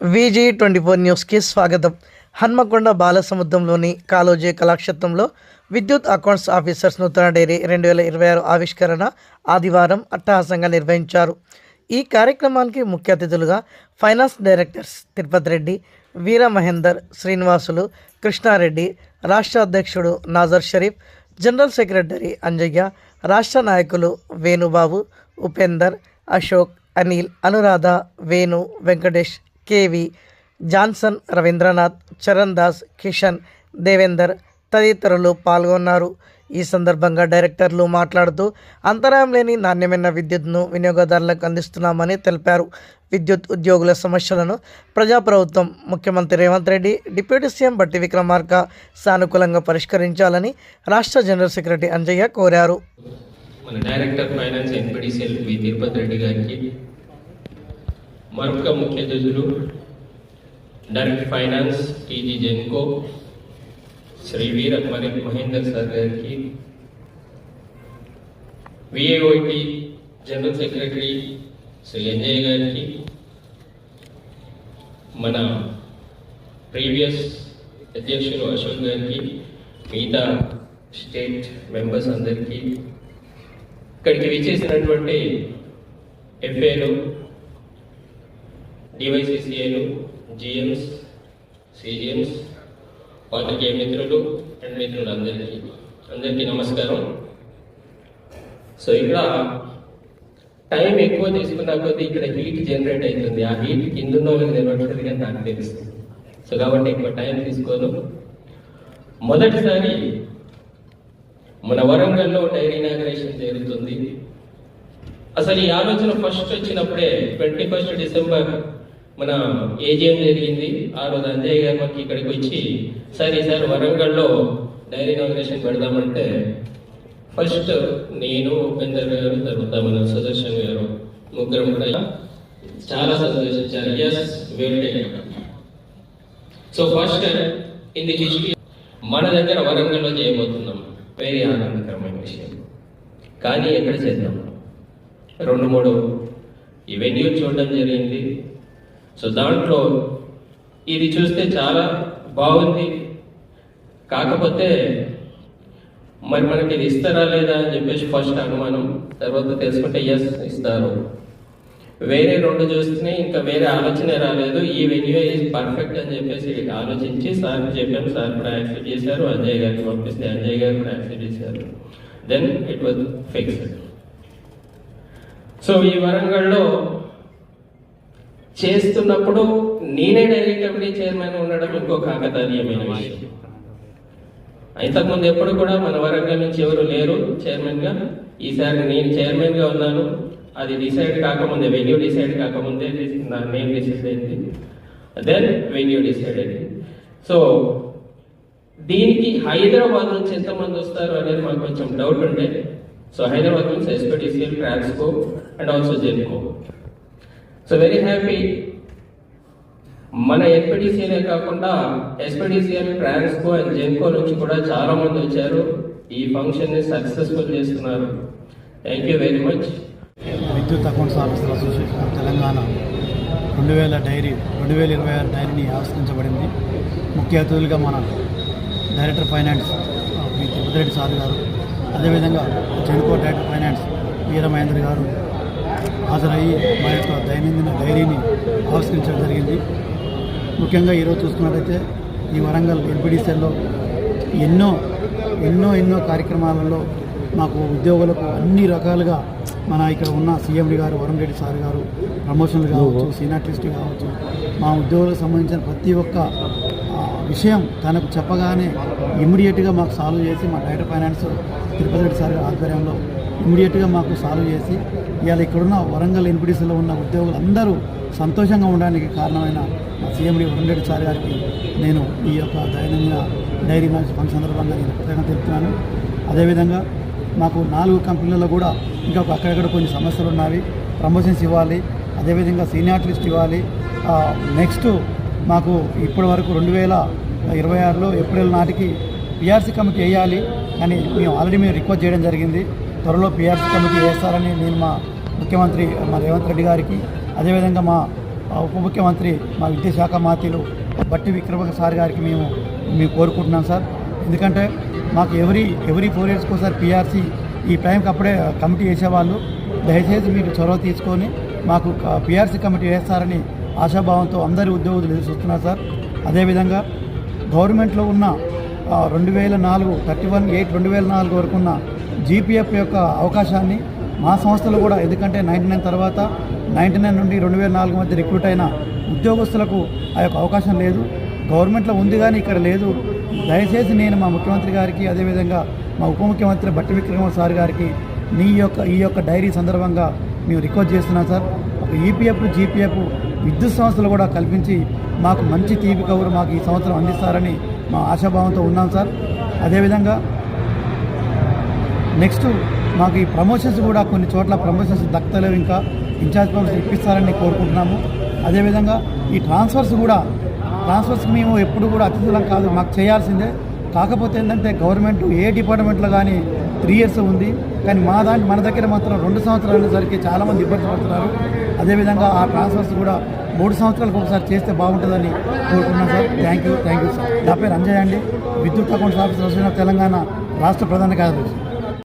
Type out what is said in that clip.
విజీ twenty four న్యూస్కి స్వాగతం. హన్మకొండ బాలసముద్రంలోని కాలోజీ కళాక్షేత్రంలో విద్యుత్ అకౌంట్స్ ఆఫీసర్స్ నూతన డైరీ రెండు వేల ఇరవై ఆరు ఆవిష్కరణ ఆదివారం అట్టహాసంగా నిర్వహించారు. ఈ కార్యక్రమానికి ముఖ్య అతిథులుగా ఫైనాన్స్ డైరెక్టర్స్ తిరుపతి రెడ్డి వీర మహేందర్ శ్రీనివాసులు కృష్ణారెడ్డి రాష్ట్ర అధ్యక్షుడు నాజర్ షరీఫ్ జనరల్ సెక్రటరీ అంజయ్య రాష్ట్ర నాయకులు వేణుబాబు ఉపేందర్ అశోక్ అనిల్ అనురాధ వేణు వెంకటేష్ కేవి జాన్సన్ రవీంద్రనాథ్ చరణ్ దాస్ కిషన్ దేవేందర్ తదితరులు పాల్గొన్నారు. ఈ సందర్భంగా డైరెక్టర్లు మాట్లాడుతూ అంతరాయం లేని నాణ్యమైన విద్యుత్ను వినియోగదారులకు అందిస్తున్నామని తెలిపారు. విద్యుత్ ఉద్యోగుల సమస్యలను ప్రజాప్రభుత్వం ముఖ్యమంత్రి రేవంత్ రెడ్డి డిప్యూటీ సీఎం బట్టి విక్రమార్క సానుకూలంగా పరిష్కరించాలని రాష్ట్ర జనరల్ సెక్రటరీ అంజయ్య కోరారు. మన director finance NPDCL V Tirupati Reddy గారికి మరొక ముఖ్య అతిథులు director finance TG Genco Shri Veera మరి మహేందర్ సార్ గారికి VAOT general secretary Shri Anjay గారికి మన ప్రీవియస్ అధ్యక్షులు అశోక్ గారికి మిగతా స్టేట్ మెంబర్స్ అందరికీ ఇక్కడికి విచ్చేసినటువంటి ఎఫ్ఏలు డివైసీసీఏలు జిఎంస్ సిజిఎంస్ పాత్రికేయ మిత్రులు అండ్ మిత్రులు అందరికీ అందరికీ నమస్కారం. సో ఇక్కడ టైం ఎక్కువ తీసుకున్న కొద్దీ ఇక్కడ హీట్ జనరేట్ అవుతుంది. ఆ హీట్ కింద వాళ్ళకి నిలబడుతుంది కానీ నాకు తెలుస్తుంది సో కాబట్టి ఎక్కువ టైం తీసుకోను. మొదటిసారి మన వరంగల్లో డైరీ ఇనాగ్రేషన్ జరుగుతుంది. అసలు ఈ ఆలోచన ఫస్ట్ వచ్చినప్పుడే ట్వంటీ ఫస్ట్ డిసెంబర్ మన ఏజీఎం జరిగింది. ఆ రోజు అంజయ్ గారు మాకు ఇక్కడికి వచ్చి సార్ ఈసారి వరంగల్లో డైరీ ఇనాగ్రేషన్ పెడదామంటే ఫస్ట్ నేను ఉపేందర్ గారు తర్వాత మన సుదర్శన్ గారు ముగ్గురం కూడా చాలా సంతోషించారు. Yes so first in the history మన దగ్గర వరంగల్లో చేయబోతున్నాం. వెరీ ఆనందకరమైన విషయం. కానీ ఎక్కడ చేద్దాం? రెండు మూడు ఈ వెన్యూ చూడడం జరిగింది. సో దాంట్లో ఇది చూస్తే చాలా బాగుంది. కాకపోతే మరి మనకి ఇది ఇస్తారా లేదా అని చెప్పేసి ఫస్ట్ అనుమానం తర్వాత తెలుసుకుంటే ఎస్ ఇస్తారు. వేరే రెండు చూస్తే ఇంకా వేరే ఆలోచన రాలేదు. ఈ వెన్యూ ఈజ్ పర్ఫెక్ట్ అని చెప్పేసి ఆలోచించి సార్ చెప్పాను సార్ కూడా యాక్సెప్ట్ చేశారు. అజయ్ గారికి పంపిస్తే అజయ్ గారు కూడా యాక్సెప్ట్ చేశారు. Then it was fixed so ఈ వరంగల్లో చేస్తున్నప్పుడు నేనే డైరెక్ట్ కమిటీ చైర్మన్ ఉండడం ఇంకో కాకతాళీయమైన విషయం. ఇంతకుముందు ఎప్పుడు కూడా మన వరంగల్ నుంచి ఎవరు లేరు చైర్మన్గా. ఈసారి నేను చైర్మన్గా ఉన్నాను. అది డిసైడ్ కాకముందే వెన్యూ డిసైడ్ కాకముందే నా నేమ్ డిసైడ్ అయింది. దెన్ వెన్యూ డిసైడ్ అయింది. సో దీనికి హైదరాబాద్ నుంచి ఎంతమంది వస్తారు అనేది మాకు కొంచెం డౌట్ ఉండే. సో హైదరాబాద్ నుంచి SPTCL Transco and also Genco so very happy మన ఎస్పీటీసీలే కాకుండా ఎస్పీటీసీఎల్ ట్రాన్స్కో అండ్ జెన్కో నుంచి కూడా చాలా మంది వచ్చారు. ఈ ఫంక్షన్ని సక్సెస్ఫుల్ చేస్తున్నారు. Thank you very much Vidyut accounts officer association of Telangana రెండు వేల డైరీ రెండు వేల ఇరవై ఆరు డైరీని ఆవిష్కరించబడింది. ముఖ్య అతిథులుగా మన డైరెక్టర్ ఫైనాన్స్ ఆ, తిరుపతిరెడ్డి సార్ గారు అదేవిధంగా Genco director finance Veera Mahendra గారు హాజరయ్యి మా యొక్క దైనందిన డైరీని ఆవిష్కరించడం జరిగింది. ముఖ్యంగా ఈరోజు చూసుకున్నట్టయితే ఈ వరంగల్ ఎల్పిడిసిఎల్లో ఎన్నో ఎన్నో ఎన్నో కార్యక్రమాలలో మాకు ఉద్యోగులకు అన్ని రకాలుగా మన ఇక్కడ ఉన్న సీఎండి గారు వరుణ్ రెడ్డి సార్ గారు ప్రమోషన్లు కావచ్చు సీనియారిస్ట్ కావచ్చు మా ఉద్యోగులకు సంబంధించిన ప్రతి ఒక్క విషయం తనకు చెప్పగానే ఇమ్మీడియట్గా మాకు సాల్వ్ చేసి మా director finance Tirupati Reddy sir ఆధ్వర్యంలో ఇమ్మీడియట్గా మాకు సాల్వ్ చేసి ఇవాళ ఇక్కడున్న వరంగల్ ఎన్పిడిసిలో ఉన్న ఉద్యోగులు అందరూ సంతోషంగా ఉండడానికి కారణమైన మా సీఎండి వరుణ్ సార్ గారికి నేను ఈ యొక్క దైనందిన డైరీ మ్యాచ్ ఫంక్షన్ సందర్భంగా నేను ప్రత్యేకంగా తెలుపుతున్నాను. అదేవిధంగా మాకు నాలుగు కంపెనీలలో కూడా ఇంకా అక్కడక్కడ కొన్ని సమస్యలు ఉన్నాయి. ప్రమోషన్స్ ఇవ్వాలి. అదేవిధంగా సీనియర్ లిస్ట్ ఇవ్వాలి. నెక్స్ట్ మాకు ఇప్పటి వరకు రెండు వేల ఇరవై ఆరులో ఏప్రిల్ నాటికి పిఆర్సీ కమిటీ వేయాలి అని మేము ఆల్రెడీ మేము రిక్వెస్ట్ చేయడం జరిగింది. త్వరలో పిఆర్సీ కమిటీ వేస్తారని నేను మా ముఖ్యమంత్రి మా రేవంత్ రెడ్డి గారికి అదేవిధంగా మా ఉప ముఖ్యమంత్రి మా విద్యాశాఖ మాతీలు బట్టి విక్రమ సార్ గారికి మేము మేము కోరుకుంటున్నాం సార్. ఎందుకంటే మాకు ఎవరీ ఎవరీ ఫోర్ ఇయర్స్కి ఒకసారి పిఆర్సీ ఈ టైంకి అప్పుడే కమిటీ వేసేవాళ్ళు. దయచేసి మీరు చొరవ తీసుకొని మాకు పిఆర్సీ కమిటీ వేస్తారని ఆశాభావంతో అందరి ఉద్యోగులు ఎదురు చూస్తున్నారు సార్. అదేవిధంగా గవర్నమెంట్లో ఉన్న రెండు వేల నాలుగు థర్టీ వన్ ఎయిట్ రెండు వేల నాలుగు వరకు ఉన్న జీపీఎఫ్ యొక్క అవకాశాన్ని మా సంస్థలు కూడా ఎందుకంటే నైంటీ నైన్ తర్వాత నైంటీ నైన్ నుండి రెండు వేల నాలుగు మధ్య రిక్రూట్ అయిన ఉద్యోగస్తులకు ఆ యొక్క అవకాశం లేదు. గవర్నమెంట్లో ఉంది కానీ ఇక్కడ లేదు. దయచేసి నేను మా ముఖ్యమంత్రి గారికి అదేవిధంగా మా ఉప ముఖ్యమంత్రి బట్టి విక్రమ సార్ గారికి నీ యొక్క ఈ యొక్క డైరీ సందర్భంగా మేము రిక్వెస్ట్ చేస్తున్నాం సార్. ఒక ఈపీఎఫ్ జీపీఎఫ్ విద్యుత్ సంస్థలు కూడా కల్పించి మాకు మంచి తీపి కబురు మాకు ఈ సంవత్సరం అందిస్తారని మా ఆశాభావంతో ఉన్నాం సార్. అదేవిధంగా నెక్స్ట్ మాకు ఈ ప్రమోషన్స్ కూడా కొన్ని చోట్ల ప్రమోషన్స్ దక్కలేవు ఇంకా. ఇన్ఛార్జ్ ప్రమోషన్ ఇప్పిస్తారని కోరుకుంటున్నాము. అదేవిధంగా ఈ ట్రాన్స్ఫర్స్ కూడా ట్రాన్స్ఫర్స్ మేము ఎప్పుడు కూడా అతిథులం కాదు మాకు చేయాల్సిందే. కాకపోతే ఏంటంటే గవర్నమెంట్ ఏ డిపార్ట్మెంట్లో కానీ త్రీ ఇయర్స్ ఉంది. కానీ మా దాంట్లో మన దగ్గర మాత్రం రెండు సంవత్సరాలు సరికి చాలామంది ఇబ్బంది పడుతున్నారు. అదేవిధంగా ఆ ట్రాన్స్ఫర్స్ కూడా మూడు సంవత్సరాలకు ఒకసారి చేస్తే బాగుంటుందని కోరుకున్నాను sir. Thank you thank you sir నా పేరు అంజయ్ అండి. విద్యుత్ అకౌంట్స్ ఆఫీసర్ తెలంగాణ రాష్ట్ర ప్రధాన కార్యదర్శి.